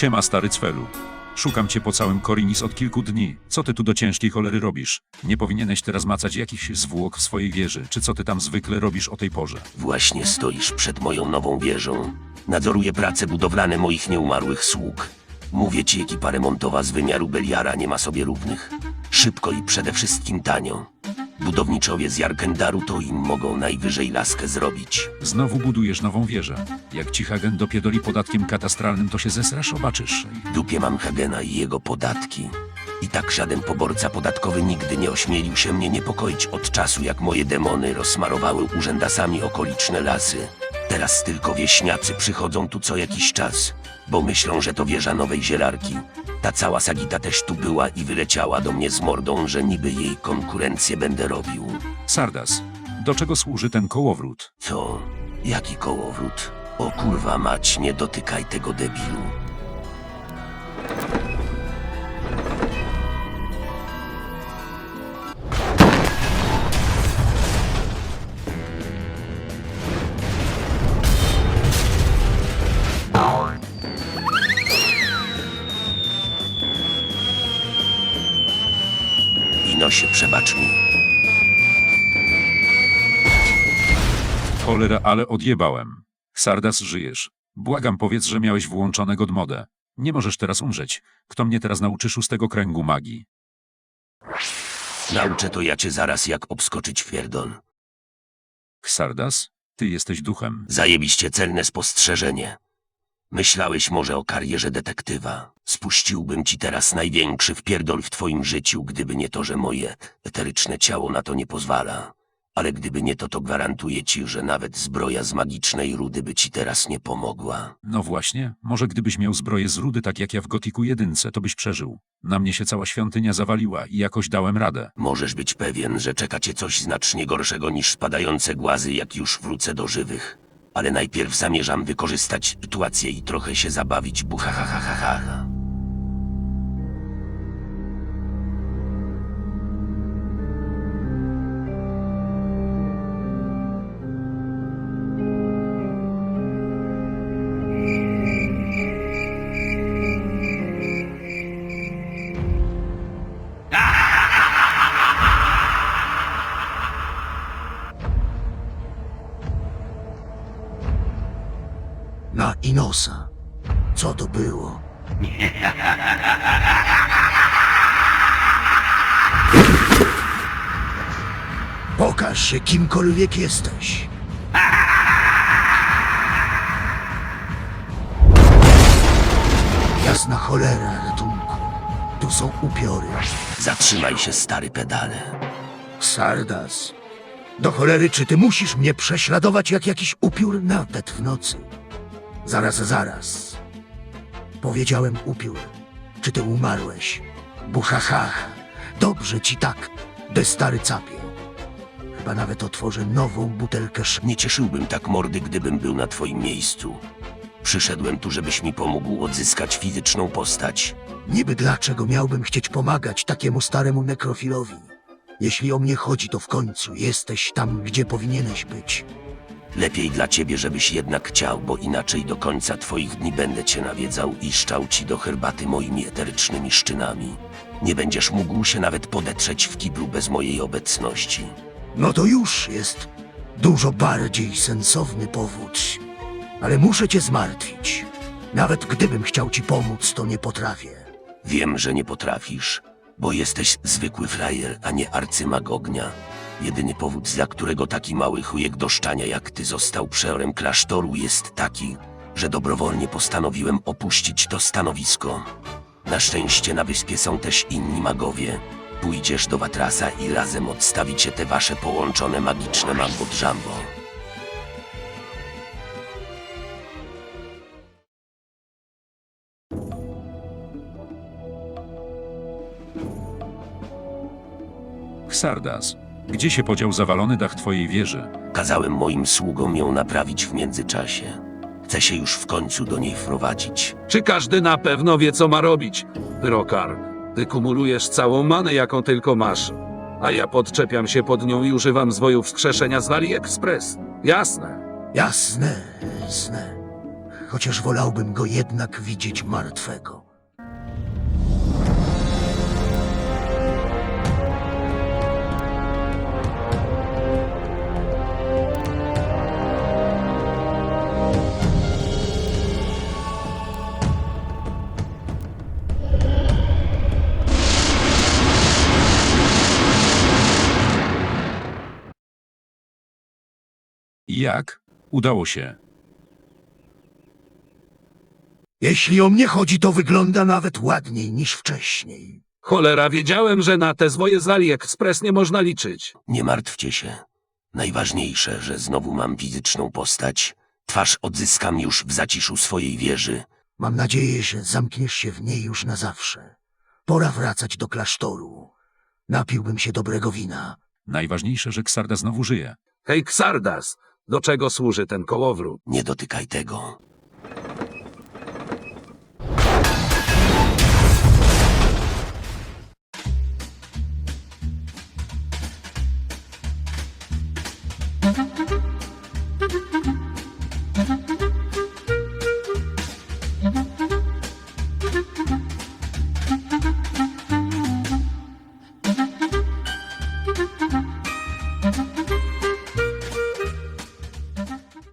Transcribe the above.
Siema stary cwelu. Szukam cię po całym Korinis od kilku dni. Co ty tu do ciężkiej cholery robisz? Nie powinieneś teraz macać jakichś zwłok w swojej wieży, czy co ty tam zwykle robisz o tej porze? Właśnie stoisz przed moją nową wieżą. Nadzoruję prace budowlane moich nieumarłych sług. Mówię ci, ekipa remontowa z wymiaru Beliara nie ma sobie równych. Szybko i przede wszystkim tanio. Budowniczowie z Jarkendaru to im mogą najwyżej laskę zrobić. Znowu budujesz nową wieżę. Jak ci Hagen dopierdoli podatkiem katastralnym, to się zesrasz, obaczysz. W dupie mam Hagena i jego podatki. I tak żaden poborca podatkowy nigdy nie ośmielił się mnie niepokoić od czasu, jak moje demony rozsmarowały urzędasami okoliczne lasy. Teraz tylko wieśniacy przychodzą tu co jakiś czas, bo myślą, że to wieża nowej zielarki. Ta cała sagita też tu była i wyleciała do mnie z mordą, że niby jej konkurencję będę robił. Sardas, do czego służy ten kołowrót? Co? Jaki kołowrót? O kurwa mać, nie dotykaj tego debilu. Się przebacz mi. Cholera, ale odjebałem. Sardas, żyjesz. Błagam, powiedz, że miałeś włączone godmodę. Nie możesz teraz umrzeć. Kto mnie teraz nauczy szóstego kręgu magii? Nauczę to ja cię zaraz jak obskoczyć pierdol. Sardas? Ty jesteś duchem. Zajebiście celne spostrzeżenie. Myślałeś może o karierze detektywa. Spuściłbym ci teraz największy wpierdol w twoim życiu, gdyby nie to, że moje eteryczne ciało na to nie pozwala. Ale gdyby nie to, to gwarantuję ci, że nawet zbroja z magicznej rudy by ci teraz nie pomogła. No właśnie, może gdybyś miał zbroję z rudy tak jak ja w Gotiku jedynce, to byś przeżył. Na mnie się cała świątynia zawaliła i jakoś dałem radę. Możesz być pewien, że czeka cię coś znacznie gorszego niż spadające głazy, jak już wrócę do żywych. Ale najpierw zamierzam wykorzystać sytuację i trochę się zabawić, bucha Na Inosa. Co to było? Pokaż się kimkolwiek jesteś. Jasna cholera ratunku. Tu są upiory. Zatrzymaj się, stary pedale. Sardas. Do cholery, czy ty musisz mnie prześladować jak jakiś upiór nawet w nocy? Zaraz, zaraz. Powiedziałem upiór. Czy ty umarłeś? Buchachach. Dobrze ci tak, de stary capie. Chyba nawet otworzę nową butelkę sz... Nie cieszyłbym tak mordy, gdybym był na twoim miejscu. Przyszedłem tu, żebyś mi pomógł odzyskać fizyczną postać. Niby dlaczego miałbym chcieć pomagać takiemu staremu nekrofilowi? Jeśli o mnie chodzi, to w końcu jesteś tam, gdzie powinieneś być. Lepiej dla ciebie, żebyś jednak chciał, bo inaczej do końca twoich dni będę cię nawiedzał i szczał ci do herbaty moimi eterycznymi szczynami. Nie będziesz mógł się nawet podetrzeć w kiblu bez mojej obecności. No to już jest dużo bardziej sensowny powód. Ale muszę cię zmartwić. Nawet gdybym chciał ci pomóc, to nie potrafię. Wiem, że nie potrafisz, bo jesteś zwykły frajer, a nie arcymag ognia. Jedyny powód, dla którego taki mały chujek do szczania jak ty został przeorem klasztoru jest taki, że dobrowolnie postanowiłem opuścić to stanowisko. Na szczęście na wyspie są też inni magowie. Pójdziesz do Watrasa i razem odstawicie te wasze połączone magiczne mambo dżambo. Sardas, gdzie się podział zawalony dach twojej wieży? Kazałem moim sługom ją naprawić w międzyczasie. Chcę się już w końcu do niej wprowadzić. Czy każdy na pewno wie, co ma robić? Brokar, ty kumulujesz całą manę, jaką tylko masz. A ja podczepiam się pod nią i używam zwojów wskrzeszenia z AliExpress. Jasne. Jasne, jasne. chociaż wolałbym go jednak widzieć martwego. Jak? Udało się. Jeśli o mnie chodzi, to wygląda nawet ładniej niż wcześniej. Cholera, wiedziałem, że na te zwoje z AliExpress nie można liczyć. Nie martwcie się. Najważniejsze, że znowu mam fizyczną postać. Twarz odzyskam już w zaciszu swojej wieży. Mam nadzieję, że zamkniesz się w niej już na zawsze. Pora wracać do klasztoru. Napiłbym się dobrego wina. Najważniejsze, że Ksarda znowu żyje. Hej, Xardas, do czego służy ten kołowrót? Nie dotykaj tego.